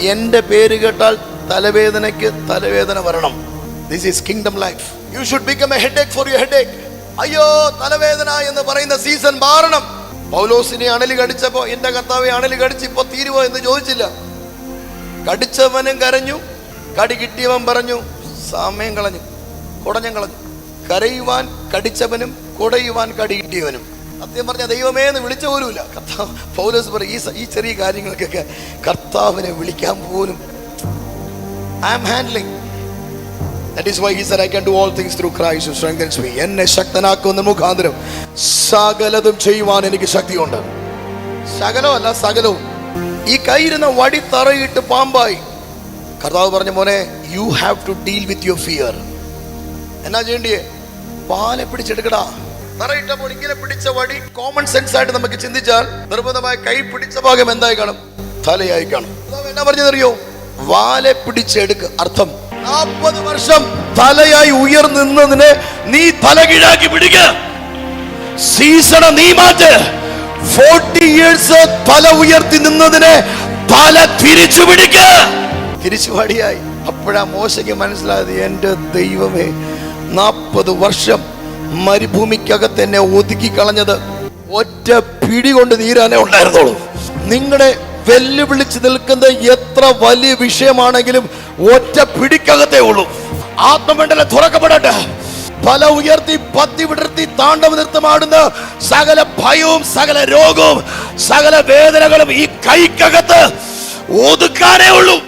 എന്റെ പേര് കേട്ടാൽ തലവേദനയ്ക്ക് തലവേദന വരണം. This is kingdom life you should become a head for you head അയ്യോ തലവേദന എന്ന് പറയുന്ന സീസൺ മാറണം. പൗലോസിനെ അണലി കടിച്ചപ്പോ എന്റെ കർത്താവെ അണലി കടിച്ച് ഇപ്പൊ തീരുവോ എന്ന് ചോദിച്ചില്ല. കടിച്ചവനും കരഞ്ഞു. കടി കിട്ടിയവൻ പറഞ്ഞു സമയം കളഞ്ഞു. കുടഞ്ഞം കളഞ്ഞു. കരയുവാൻ കടിച്ചവനും കുടയുവാൻ കടി കിട്ടിയവനും. സത്യം പറഞ്ഞ ദൈവമേ എന്ന് വിളിച്ച പോലുമില്ല. കർത്താവ് പൗലോസ് പറ ഈ ഈ ചെറിയ കാര്യങ്ങൾക്കൊക്കെ കർത്താവിനെ വിളിക്കാൻ പോലും I am handling that is why he said I can do all things through Christ strengthens me എന്നെ ശക്തനാക്കുന്ന മുഖാന്തരം സകലതും ചെയ്യുവാൻ എനിക്ക് ശക്തിയുണ്ട്. സകലമല്ല സകലവും. ഈ കയ്യിരുന്ന വടി തറയിട്ട് പാമ്പായി. കർത്താവ് പറഞ്ഞ മോനെ you have to deal with your fear എന്നാ ചെയ്യേണ്ടിയേ? പാലെ പിടിച്ചെടുക്കടാ. തറയിട്ടപ്പോൾ ഇങ്ങനെ പിടിച്ച വടി കോമൺ സെൻസ് ആയിട്ട് നമുക്ക് ചിന്തിച്ചാൽ നിർബന്ധമായ കൈ പിടിച്ച ഭാഗം എന്തായി കാണും? തലയായി കാണും. എന്നാ പറഞ്ഞതറിയോ വാലെ പിടിച്ചെടുക്ക. അർത്ഥം നാൽപ്പത് വർഷം തലയായി ഉയർന്നിന്നതിനെ നീ തലകീഴാക്കി പിടിക്ക. സീസണ നീ മാറ്റ്. ഫോർട്ടി ഇയേഴ്സ് തല ഉയർത്തി നിന്നതിനെ തല തിരിച്ചു പിടിക്ക. തിരിച്ചു പാടിയായി അപ്പോഴാ മോശയ്ക്ക് മനസ്സിലായത് എന്റെ ദൈവമേ നാൽപ്പത് വർഷം മരുഭൂമിക്കകത്ത് എന്നെ ഒതുക്കി കളഞ്ഞത് ഒറ്റ പിടി കൊണ്ട് നീരാനേ ഉണ്ടായിരുന്നുള്ളൂ. നിങ്ങളെ വെല്ലുവിളിച്ച് നിൽക്കുന്ന എത്ര വലിയ വിഷയമാണെങ്കിലും ഒറ്റ പിടിക്കകത്തേ ഉള്ളൂ. ആത്മമണ്ഡല തുറക്കപ്പെടട്ടെ. പല ഉയർത്തി പത്തി വിടർത്തി താണ്ഡവ നൃത്തമാടുന്ന സകല ഭയവും സകല രോഗവും സകല വേദനകളും ഈ കൈക്കകത്ത് ഒതുക്കാനേ ഉള്ളൂ.